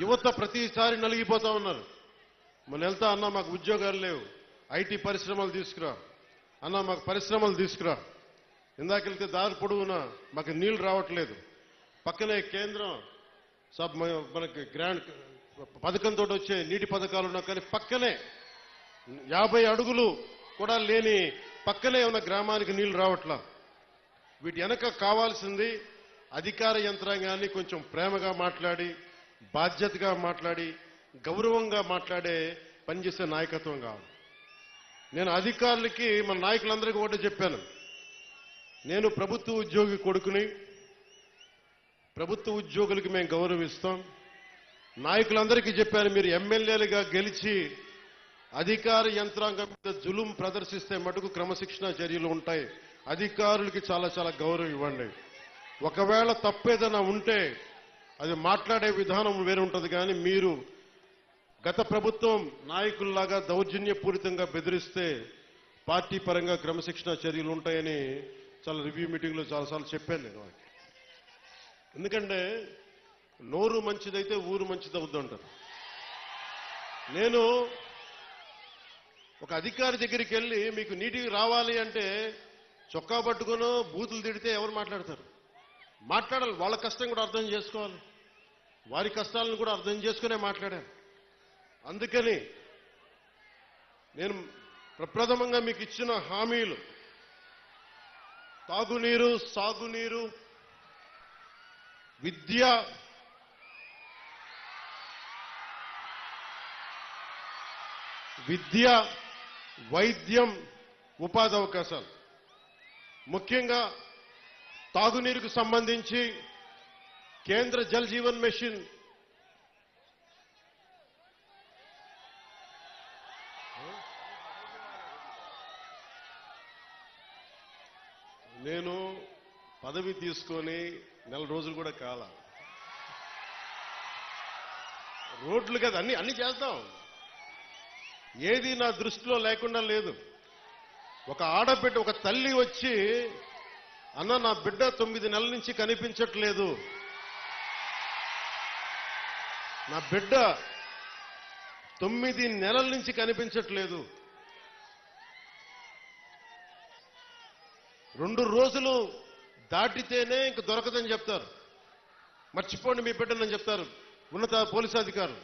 యువత ప్రతిసారి నలిగిపోతా ఉన్నారు. మన వెళ్తా అన్న మాకు ఉద్యోగాలు లేవు. ఐటీ పరిశ్రమలు తీసుకురా. అన్న మాకు పరిశ్రమలు తీసుకురా. ఇందాక వెళ్తే దారి పొడవునా మాకు నీళ్ళు రావట్లేదు. పక్కనే కేంద్రం సబ్ మనకి గ్రాండ్ పథకంతో వచ్చే నీటి పథకాలు ఉన్నా కానీ పక్కనే యాభై అడుగులు కూడా లేని పక్కనే ఉన్న గ్రామానికి నీళ్ళు రావట్లా. వీటి వెనక కావాల్సింది అధికార యంత్రాంగాన్ని కొంచెం ప్రేమగా మాట్లాడి బాధ్యతగా మాట్లాడి గౌరవంగా మాట్లాడే పనిచేసే నాయకత్వం కావాలి. నేను అధికారులకి మన నాయకులందరికీ ఒకటి చెప్పాను. నేను ప్రభుత్వ ఉద్యోగి కొడుకుని ప్రభుత్వ ఉద్యోగులకి మేము గౌరవిస్తాం. నాయకులందరికీ చెప్పాను మీరు ఎమ్మెల్యేలుగా గెలిచి అధికార యంత్రాంగం మీద జులుం ప్రదర్శిస్తే మటుకు క్రమశిక్షణ చర్యలు ఉంటాయి. అధికారులకి చాలా చాలా గౌరవం ఇవ్వండి. ఒకవేళ తప్పేదైనా ఉంటే అది మాట్లాడే విధానం వేరే ఉంటుంది కానీ మీరు గత ప్రభుత్వం నాయకుల్లాగా దౌర్జన్యపూరితంగా బెదిరిస్తే పార్టీ పరంగా క్రమశిక్షణ చర్యలు ఉంటాయని చాలా రివ్యూ మీటింగ్లో చాలాసార్లు చెప్పాను నేను వాళ్ళకి. ఎందుకంటే నోరు మంచిదైతే ఊరు మంచిది అవుద్ది అంటారు. నేను ఒక అధికారి దగ్గరికి వెళ్ళి మీకు నీటికి రావాలి అంటే చొక్కా పట్టుకొని బూతులు తిడితే ఎవరు మాట్లాడతారు? మాట్లాడాలి. వాళ్ళ కష్టం కూడా అర్థం చేసుకోవాలి. వారి కష్టాలను కూడా అర్థం చేసుకునే మాట్లాడాను. అందుకని నేను ప్రప్రథమంగా మీకు ఇచ్చిన హామీలు. తాగునీరు సాగునీరు విద్య విద్య వైద్యం ఉపాధి అవకాశాలు. ముఖ్యంగా తాగునీరుకు సంబంధించి కేంద్ర జల్ జీవన్ మిషన్. నేను పదవి తీసుకొని నెల రోజులు కూడా కాల. రోడ్లు కదా అన్ని అన్ని చేస్తాం. ఏది నా దృష్టిలో లేకుండా లేదు. ఒక ఆడబిడ్డ ఒక తల్లి వచ్చి అన్న నా బిడ్డ తొమ్మిది నెలల నుంచి కనిపించట్లేదు. నా బిడ్డ తొమ్మిది నెలల నుంచి కనిపించట్లేదు. రెండు రోజులు దాటితేనే ఇంక దొరకదని చెప్తారు. మర్చిపోండి మీ బిడ్డనని చెప్తారు. ఉన్నత పోలీసు అధికారులు.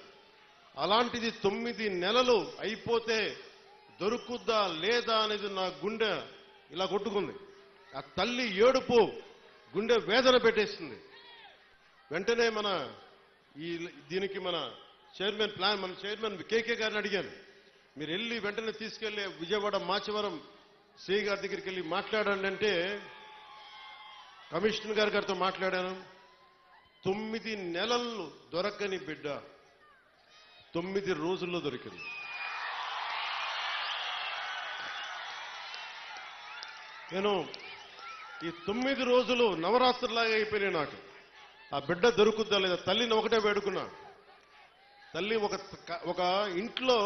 అలాంటిది తొమ్మిది నెలలు అయిపోతే దొరుకుద్దా లేదా అనేది నా గుండె ఇలా కొట్టుకుంది. ఆ తల్లి ఏడుపు గుండె వేదన పెట్టేస్తుంది. వెంటనే మన ఈ దీనికి మన చైర్మన్ ప్లాన్ మన చైర్మన్ కేకే గారిని అడిగాను. మీరు వెళ్ళి వెంటనే తీసుకెళ్ళి విజయవాడ మాచవరం సిఐ గారి దగ్గరికి వెళ్ళి మాట్లాడండి అంటే కమిషనర్ గారి గారితో మాట్లాడాను. తొమ్మిది నెలలు దొరకని బిడ్డ తొమ్మిది రోజుల్లో దొరికింది. నేను ఈ తొమ్మిది రోజులు నవరాత్రులాగా అయిపోయినాయి నాకు. ఆ బిడ్డ దొరుకుద్దా లేదా? తల్లిని ఒకటే వేడుకున్నా. తల్లి ఒక ఒక ఇంట్లో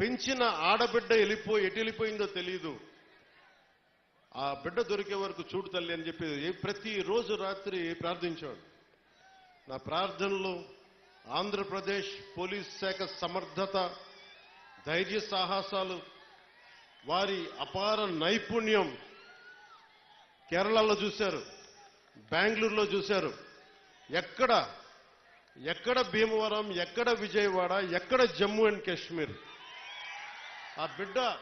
పెంచిన ఆడబిడ్డ వెళ్ళిపోయి ఎటు వెళ్ళిపోయిందో తెలియదు ఆ బిడ్డ దొరికే వరకు చూడు తల్లి అని చెప్పి ప్రతిరోజు రాత్రి ప్రార్థించాడు నా ప్రార్థనలు ఆంధ్రప్రదేశ్ పోలీస్ శాఖ సమర్థత ధైర్య సాహసాలు వారి అపార నైపుణ్యం కేరళలో చూశారు బెంగళూరులో చూశారు. ఎక్కడ ఎక్కడ భీమవరం ఎక్కడ విజయవాడ ఎక్కడ జమ్మూ అండ్ కాశ్మీర్? ఆ బిడ్డ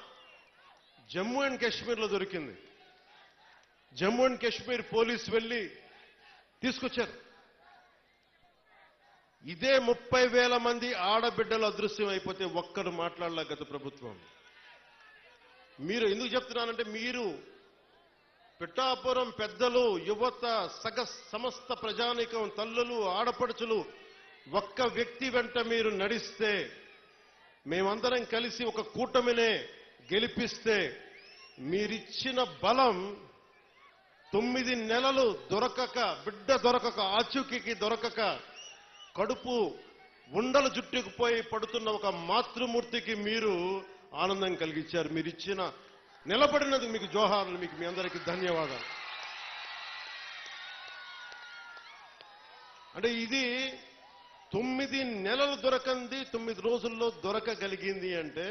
జమ్మూ అండ్ కాశ్మీర్లో దొరికింది. జమ్మూ అండ్ కాశ్మీర్ పోలీస్ వెళ్ళి తీసుకొచ్చారు. ఇదే ముప్పై వేల మంది ఆడబిడ్డలు అదృశ్యం అయిపోతే ఒక్కరు మాట్లాడలే గత ప్రభుత్వం. మీరు ఎందుకు చెప్తున్నానంటే మీరు పిఠాపురం పెద్దలు యువత సగ సమస్త ప్రజానికం తల్లులు ఆడపడుచులు ఒక్క వ్యక్తి వెంట మీరు నడిస్తే మేమందరం కలిసి ఒక కూటమినే గెలిపిస్తే మీరిచ్చిన బలం తొమ్మిది నెలలు దొరకక బిడ్డ దొరకక ఆచూకీకి దొరకక కడుపు ఉండలు జుట్టుకుపోయి పడుతున్న ఒక మాతృమూర్తికి మీరు ఆనందం కలిగించారు. మీరిచ్చిన నిలబడినందుకు మీకు జోహార్లు మీకు మీ అందరికీ ధన్యవాదాలు. అంటే ఇది తొమ్మిది నెలలు దొరకంది తొమ్మిది రోజుల్లో దొరకగలిగింది అంటే